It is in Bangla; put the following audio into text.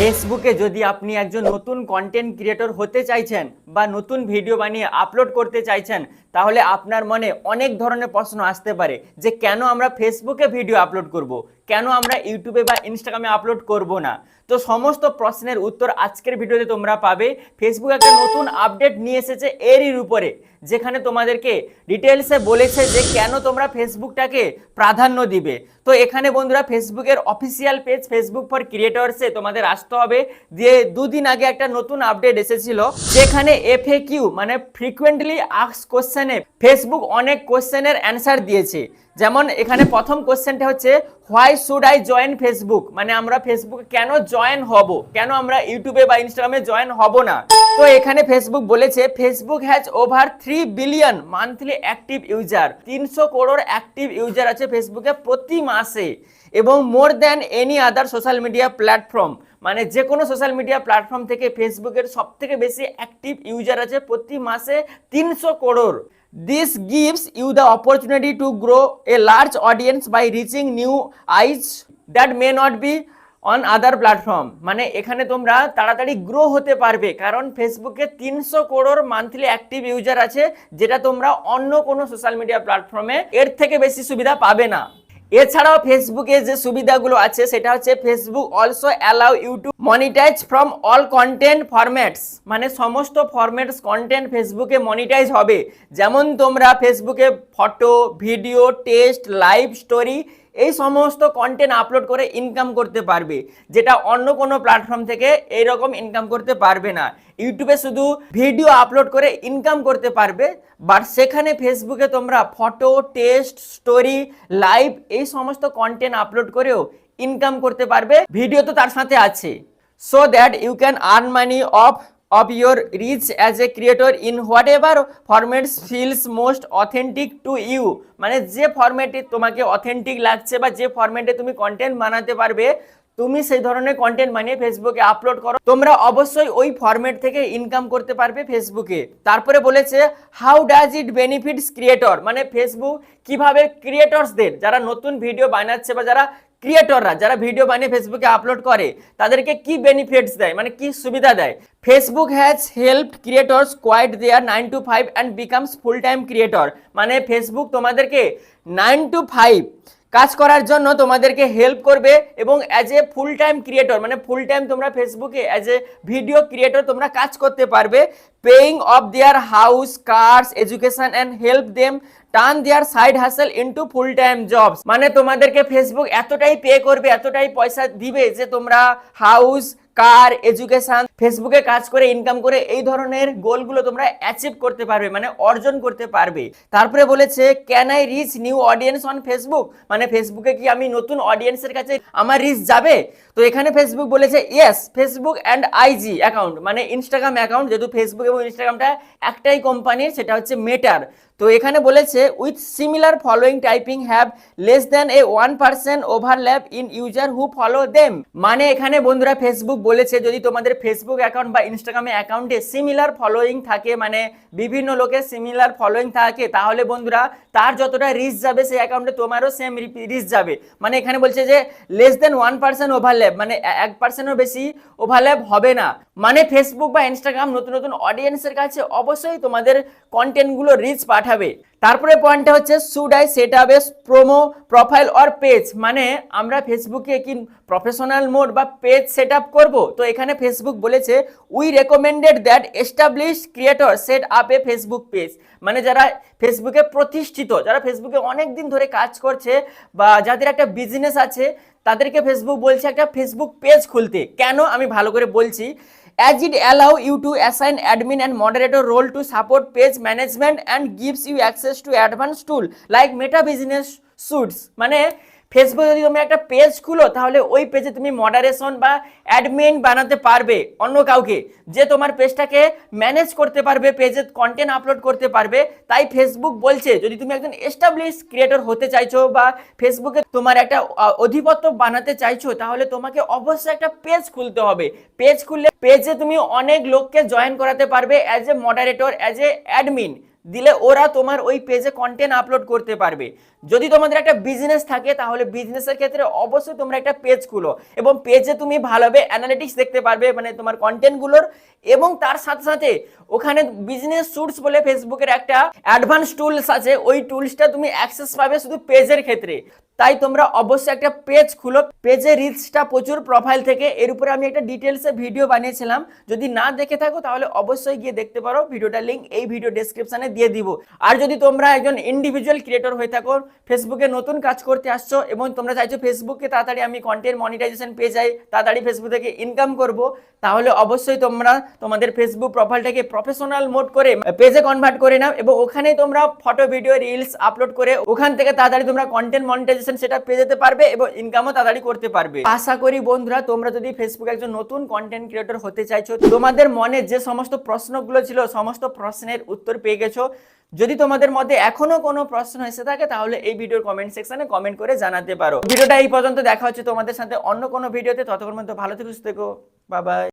ফেসবুকে যদি আপনি একজন নতুন কন্টেন্ট ক্রিয়েটর হতে চাইছেন বা নতুন ভিডিও বানিয়ে আপলোড করতে চাইছেন, তাহলে আপনার মনে অনেক ধরনের প্রশ্ন আসতে পারে যে কেন আমরা ফেসবুকে ভিডিও আপলোড করব। কেন আমরা ইউটিউবে বা ইনস্টাগ্রামে আপলোড করব না? তো সমস্ত প্রশ্নের উত্তর আজকের ভিডিওতে তোমরা পাবে। ফেসবুক একটা নতুন আপডেট নিয়ে এসেছে এরই উপরে যেখানে তোমাদেরকে ডিটেলসে বলেছে যে কেন তোমরা ফেসবুকটাকে প্রাধান্য দিবে। তো এখানে বন্ধুরা ফেসবুকের অফিসিয়াল পেজ ফেসবুক ফর ক্রিয়েটরসে তোমাদের আসতে হবে। দিয়ে দুদিন আগে একটা নতুন আপডেট এসেছিল, যেখানে এফএ কিউ মানে ফ্রিকুয়েন্টলি আক্স কোশ্চেনে ফেসবুক অনেক কোশ্চেনের অ্যান্সার দিয়েছে। যেমন এখানে প্রথম কোশ্চেনটা হচ্ছে why should I join Facebook মানে আমরা ফেসবুকে কেন জয়েন হব? কেন আমরা ইউটিউবে বা ইনস্টাগ্রামে জয়েন হব না? তো এখানে ফেসবুক বলেছে Facebook has over three billion monthly active user তিনশো করোড় অ্যাক্টিভ ইউজার আছে ফেসবুকে প্রতি মাসে এবং more than any other social media platform মানে যে কোনো সোশ্যাল মিডিয়া প্ল্যাটফর্ম থেকে ফেসবুকের সব থেকে বেশি অ্যাক্টিভ ইউজার আছে প্রতি মাসে তিনশো crore This gives you the opportunity to grow a large audience by reaching new eyes that may not be on other platform মানে এখানে তোমরা তাড়াতাড়ি গ্রো হতে পারবে, কারণ ফেসবুকে তিনশো করোড় মান্থলি অ্যাক্টিভ ইউজার আছে, যেটা তোমরা অন্য কোনো সোশ্যাল মিডিয়া প্ল্যাটফর্মে এর থেকে বেশি সুবিধা পাবে না। এছাড়াও ফেসবুকে যে সুবিধাগুলো আছে, সেটা হচ্ছে Facebook also allow YouTube monetize from all content formats মানে সমস্ত ফরম্যাটস কন্টেন্ট ফেসবুকে মনিটাইজ হবে। যেমন তোমরা ফেসবুকে photo video text live story এই সমস্ত কন্টেন্ট আপলোড করে ইনকাম করতে পারবে, যেটা অন্য কোনো প্ল্যাটফর্ম থেকে এইরকম ইনকাম করতে পারবে না। ইউটিউবে শুধু ভিডিও আপলোড করে ইনকাম করতে পারবে বাট সেখানে ফেসবুকে তোমরা ফটো টেস্ট স্টোরি লাইভ এই সমস্ত কন্টেন্ট আপলোড করেও ইনকাম করতে পারবে। ভিডিও তো তার সাথে আছে। So that you can earn money off of your reach as a creator in whatever formats feels most authentic to you. মানে যে ফরম্যাটে তোমাকে অথেন্টিক লাগছে বা যে ফরম্যাটে তুমি কন্টেন্ট বানাতে পারবে, তুমি সেই ধরনের কন্টেন্ট বানিয়ে ফেসবুকে আপলোড করো। তোমরা অবশ্যই ওই ফরম্যাট থেকে ইনকাম করতে পারবে ফেসবুকে তারপরে বলেছে how does it benefits creator মানে ফেসবুক কীভাবে ক্রিয়েটরসদের যারা নতুন ভিডিও বানাচ্ছে বা যারা ক্রিয়েটররা যারা ভিডিও বানিয়ে ফেসবুকে আপলোড করে, তাদেরকে কি বেনিফিটস দেয়? মানে কি সুবিধা দেয়? Facebook has help creators quite their nine to five and becomes full time creator মানে ফেসবুক তোমাদেরকে নাইন টু ফাইভ কাজ করার জন্য তোমাদেরকে হেল্প করবে এবং as a full time creator মানে ফুল টাইম তোমরা ফেসবুকে অ্যাজ এ ভিডিও ক্রিয়েটর তোমরা কাজ করতে পারবে। Paying off their house cars education and help them turn their side hustle into full time jobs মানে তোমাদেরকে ফেসবুক এতটাই পে করবে, এতটাই পয়সা দিবে যে তোমরা হাউস কার এডুকেশন ফেসবুকে কাজ করে ইনকাম করে, এই ধরনের গোলগুলো তোমরা অ্যাচিভ করতে পারবে মানে অর্জন করতে পারবে। তারপরে বলেছে can I reach new audience on Facebook মানে ফেসবুকে কি আমি নতুন অডিয়েন্সের কাছে আমার রিচ যাবে? তো এখানে ফেসবুক বলেছে yes Facebook and IG account মানে ইনস্টাগ্রাম অ্যাকাউন্ট যেহেতু ফেসবুক এবং ইনস্টাগ্রামটা একটাই কোম্পানির সেটা হচ্ছে মেটার তো এখানে বলেছে with similar following typing have less than a one percent overlap in user who follow them মানে এখানে বন্ধুরা ফেসবুক বলেছে, যদি তোমাদের ফেসবুক অ্যাকাউন্ট বা ইনস্টাগ্রামে অ্যাকাউন্টে সিমিলার ফলোয়িং থাকে মানে বিভিন্ন লোকের সিমিলার ফলোয়িং থাকে, তাহলে বন্ধুরা তার যতটা রিচ যাবে, সেই অ্যাকাউন্টে তোমারও সেম রিচ যাবে। মানে এখানে বলছে যে less than one percent overlap মানে এক পার্সেন্টও বেশি ওভারল্যাপ হবে না। মানে ফেসবুক বা ইনস্টাগ্রাম নতুন নতুন অডিয়েন্সের কাছে অবশ্যই তোমাদের কন্টেন্টগুলো রিচ পাঠাবে। তারপরে পয়েন্টটা হচ্ছে should I set up a promo profile or page মানে আমরা ফেসবুকে কি প্রফেশনাল মোড বা পেজ সেট আপ করব? তো এখানে ফেসবুক বলেছে we recommended that establish creator set up a Facebook page মানে যারা ফেসবুকে প্রতিষ্ঠিত, যারা ফেসবুকে অনেক দিন ধরে কাজ করছে বা যাদের একটা বিজনেস আছে, তাদেরকে ফেসবুক বলছে একটা ফেসবুক পেজ খুলতে। কেন? আমি ভালো করে বলছি as it allow you to assign admin and moderator role to support page management and gives you access to advanced tool like meta business suites. মানে ফেসবুকে যদি তুমি একটা পেজ খুলো, তাহলে ওই পেজে তুমি মডারেশন বা অ্যাডমিন বানাতে পারবে অন্য কাউকে। যে তোমার পেজটাকে ম্যানেজ করতে পারবে পেজে কন্টেন্ট আপলোড করতে পারবে, তাই ফেসবুক বলছে, যদি তুমি একজন এস্টাবলিশ ক্রিয়েটর হতে চাইছো বা ফেসবুকে তোমার একটা অধিপত্য বানাতে চাইছো, তাহলে তোমাকে অবশ্যই একটা পেজ খুলতে হবে। পেজ খুললে পেজে তুমি অনেক লোককে জয়েন করাতে পারবে as a moderator as a admin দিলে ওরা তোমার ওই পেজে কন্টেন্ট আপলোড করতে পারবে। যদি তোমাদের একটা বিজনেস থাকে, তাহলে বিজনেসের ক্ষেত্রে অবশ্যই তোমরা একটা পেজ খুলো এবং পেজে তুমি ভালোভাবে অ্যানালিটিক্স দেখতে পারবে মানে তোমার কন্টেন্টগুলোর এবং তার সাথে সাথে ওখানে বিজনেস সুটস বলে ফেসবুকের একটা অ্যাডভান্স টুলস আছে, ওই টুলসটা তুমি অ্যাক্সেস পাবে শুধু পেজের ক্ষেত্রে। তাই তোমরা অবশ্যই একটা পেজ খুলো পেজে রিচটা প্রচুর প্রোফাইল থেকে। এর উপরে আমি একটা ডিটেলসে ভিডিও বানিয়েছিলাম। যদি না দেখে থাকো, তাহলে অবশ্যই গিয়ে দেখতে পারো। ভিডিওটার লিঙ্ক এই ভিডিও ডেসক্রিপশনে দিয়ে দিব। আর যদি তোমরা একজন ইন্ডিভিজুয়াল ক্রিয়েটর হয়ে থাকো ফেসবুকে নতুন কাজ করতে আসছো এবং তোমরা চাইছো ফেসবুককে তাড়াতাড়ি আমি কন্টেন্ট মনিটাইজেশন পেয়ে যাই, তাড়াতাড়ি ফেসবুক থেকে ইনকাম করব, তাহলে অবশ্যই তোমরা তোমাদের ফেসবুক প্রোফাইলটাকে প্রফেশনাল মোড করে পেজে কনভার্ট করে নাও এবং ওখানে তোমরা ফটো ভিডিও রিলস আপলোড করে ওখান থেকে তাড়াতাড়ি তোমরা কন্টেন্ট মনিটাইজেশন সেটা পেয়ে যেতে পারবে এবং ইনকামও তাড়াতাড়ি করতে পারবে। আশা করি বন্ধুরা, তোমরা যদি ফেসবুকে একজন নতুন কন্টেন্ট ক্রিয়েটর হতে চাইছো, তোমাদের মনে যে সমস্ত প্রশ্নগুলো ছিল, সমস্ত প্রশ্নের উত্তর পেয়ে গেছো। যদি তোমাদের মধ্যে এখনও কোনো প্রশ্ন এসে থাকে, তাহলে এই ভিডিওর কমেন্ট সেকশনে কমেন্ট করে জানাতে পারো। ভিডিওটা এই পর্যন্ত, দেখা হচ্ছে তোমাদের সাথে অন্য কোনো ভিডিওতে। ততক্ষণ মধ্যে ভালো থেকে, সুস্থ থেকো। বাই